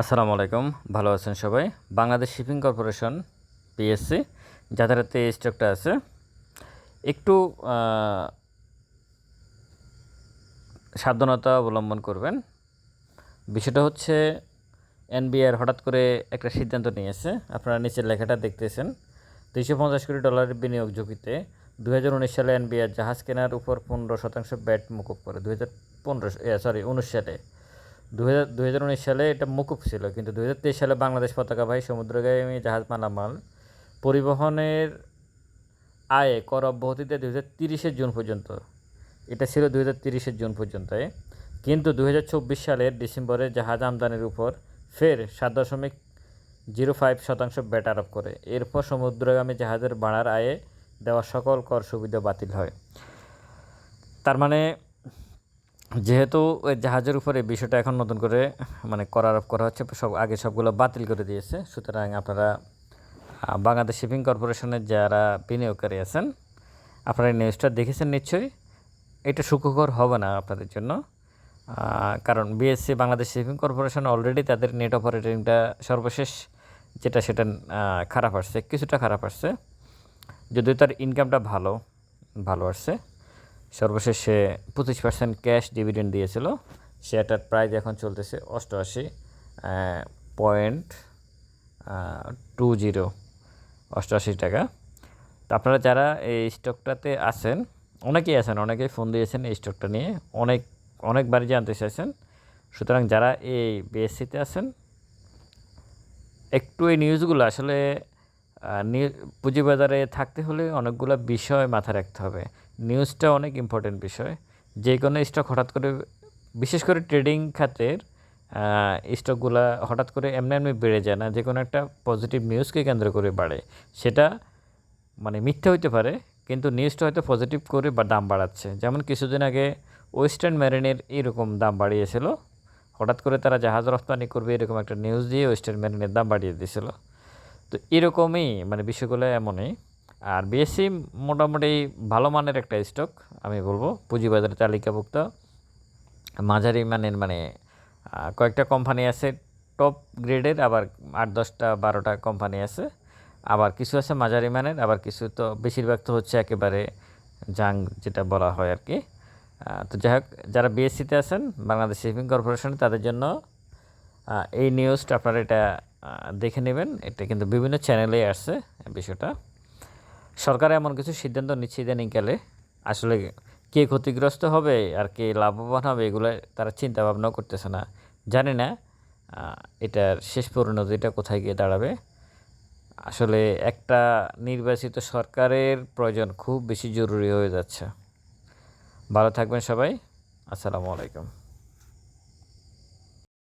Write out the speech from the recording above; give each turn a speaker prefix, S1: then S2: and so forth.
S1: আসসালামু আলাইকুম। ভালো আছেন সবাই? বাংলাদেশ শিপিং কর্পোরেশন, পিএসসি যাদের হাতে এই স্টকটা আছে। একটু সাবধানতা অবলম্বন করবেন। বিষয়টা হচ্ছে, এনবিআর হঠাৎ করে একটা সিদ্ধান্ত নিয়েছে। আপনারা নিচের লেখাটা দেখতেছেন। দুইশো পঞ্চাশ কোটি ডলারের বিনিয়োগ ঝুঁকিতে দু হাজার উনিশ সালে এনবিআর জাহাজ কেনার উপর পনেরো শতাংশ ব্যাট মুকুব করে। দু হাজার পনেরো সরি উনিশ সালে। দু হাজার সালে এটা মুকুব ছিল, কিন্তু দু হাজার তেইশ সালে বাংলাদেশ পতাকাবাহী সমুদ্রগামী জাহাজ মালামাল পরিবহনের আয়ে কর অব্যাহতিতে দু হাজার জুন পর্যন্ত, এটা ছিল দু হাজার জুন পর্যন্ত কিন্তু দু হাজার চব্বিশ সালের ডিসেম্বরে জাহাজ আমদানির উপর ফের সাত দশমিক জিরো ফাইভ শতাংশ ব্যাট আরোপ করে, এরপর সমুদ্রগামী জাহাজের ভাড়ার আয়ে দেওয়া সকল কর সুবিধা বাতিল হয়। তার মানে যেহেতু ওই জাহাজের উপরে বিষয়টা এখন নতুন করে মানে করার, করা হচ্ছে, সব, আগে সবগুলো বাতিল করে দিয়েছে। সুতরাং আপনারা বাংলাদেশ শিপিং কর্পোরেশনের যারা বিনিয়োগকারী আছেন, আপনারা এই নিউজটা দেখেছেন নিশ্চয়ই। এটা সুখকর হবে না আপনাদের জন্য। কারণ BSC Bangladesh shipping corporation already তাদের নেট অপারেটিংটা সর্বশেষ যেটা সেটা খারাপ আসছে, কিছুটা খারাপ আসছে। যদিও তার ইনকামটা ভালো ভালো আসছে। সর্বশেষ সে পঁচিশ পার্সেন্ট ক্যাশ ডিভিডেন্ড দিয়েছিল। শেয়ারটার প্রাইস এখন চলতেছে অষ্টআশি পয়েন্ট টু জিরো অষ্টআশি টাকা। তো আপনারা যারা এই স্টকটাতে আছেন, অনেকেই আছেন, অনেকেই ফোন দিয়েছেন এই স্টকটা নিয়ে, অনেক, অনেকবারই জানতে চাইছেন। সুতরাং যারা এই বিএসসিতে আছেন, একটু এই নিউজগুলো আসলে পুঁজিবাজারে থাকতে হলে অনেকগুলো বিষয় মাথায় রাখতে হবে। নিউজটা অনেক ইম্পর্টেন্ট বিষয়। যে কোনো স্টক হঠাৎ করে, বিশেষ করে ট্রেডিং খাতের স্টকগুলা হঠাৎ করে এমনি এমনি বেড়ে যায় না। যে কোনো একটা পজিটিভ নিউজকে কেন্দ্র করে বাড়ে। সেটা মানে মিথ্যা হইতে পারে, কিন্তু নিউজটা হয়তো পজিটিভ করে বা দাম বাড়াচ্ছে। যেমন কিছুদিন আগে ওয়েস্টার্ন ম্যারিনের এরকম দাম বাড়িয়েছিল। হঠাৎ করে তারা জাহাজ রপ্তানি করবে এরকম একটা নিউজ দিয়ে ওয়েস্টার্ন ম্যারিনের দাম বাড়িয়ে দিয়েছিল। তো এরকমই মানে বিষয়গুলো এমনই। আর বিএসসি মোটামুটি ভালো মানের একটা স্টক আমি বলব। পুঁজিবাজারে তালিকাভুক্ত। মাঝারি মানের মানে কয়েকটা কোম্পানি আছে টপ গ্রেডের আবার আট, দশটা, বারোটা কোম্পানি আছে। আবার কিছু আছে মাঝারি মানের, আবার কিছু তো বেশিরভাগ তো হচ্ছে একেবারে জাং যেটা বলা হয় আর কি তো যাই হোক, যারা বিএসসিতে আছেন, বাংলাদেশ শিপিং কর্পোরেশন তাদের জন্য এই নিউজটা আপনারা এটা দেখে নেবেন। এটা কিন্তু বিভিন্ন চ্যানেলেই আসছে বিষয়টা। সরকার এমন কিছু সিদ্ধান্ত নিচ্ছে ইদানিংকালে। আসলে কে ক্ষতিগ্রস্ত হবে আর কে লাভবান হবে এগুলো তারা চিন্তা ভাবনাও করতেছে না। জানি না এটার শেষ পরিণতিটা কোথায় গিয়ে দাঁড়াবে। আসলে একটা নির্বাচিত সরকারের প্রয়োজন খুব বেশি জরুরি হয়ে যাচ্ছে। ভালো থাকবেন সবাই। আসসালামু আলাইকুম।